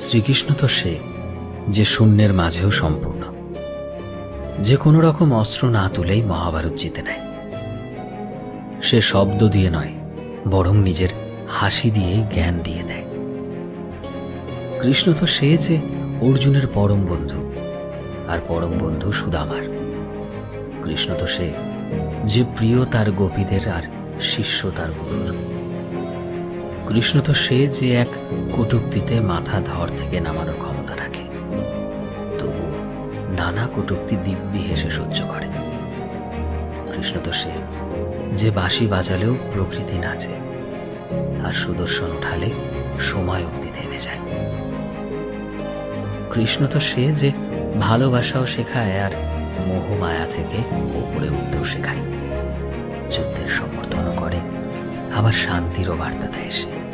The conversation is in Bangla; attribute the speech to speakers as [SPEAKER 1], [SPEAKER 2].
[SPEAKER 1] শ্রীকৃষ্ণ তো সে যে শূন্যের মাঝেও সম্পূর্ণ। যে কোনো রকম অস্ত্র না তুলেই মহাভারত জিতে নেয়। সে শব্দ দিয়ে নয়, বরং নিজের হাসি দিয়েই জ্ঞান দিয়ে দেয়। কৃষ্ণ তো সে যে অর্জুনের পরম বন্ধু, আর পরম বন্ধু সুদামার। কৃষ্ণ তো সে যে প্রিয় তার গোপীদের আর শিষ্য তার গুরুর। কৃষ্ণ তো সে যে এক কটুক্তিতে মাথা ধর থেকে নামানোর ক্ষমতা রাখে। তবু নানা কটুক্তি দিব্যি হেসে সহ্য করে। কৃষ্ণ তো সে যে বাঁশি বাজালেও প্রকৃতি নাচে আর সুদর্শন উঠালে সময় অব্দি থেমে যায়। কৃষ্ণ তো সে যে ভালোবাসাও শেখায় আর মোহমায়া থেকে ওপরে উঠতেও শেখায়। আবার শান্তিরও বার্তা দেয় সে।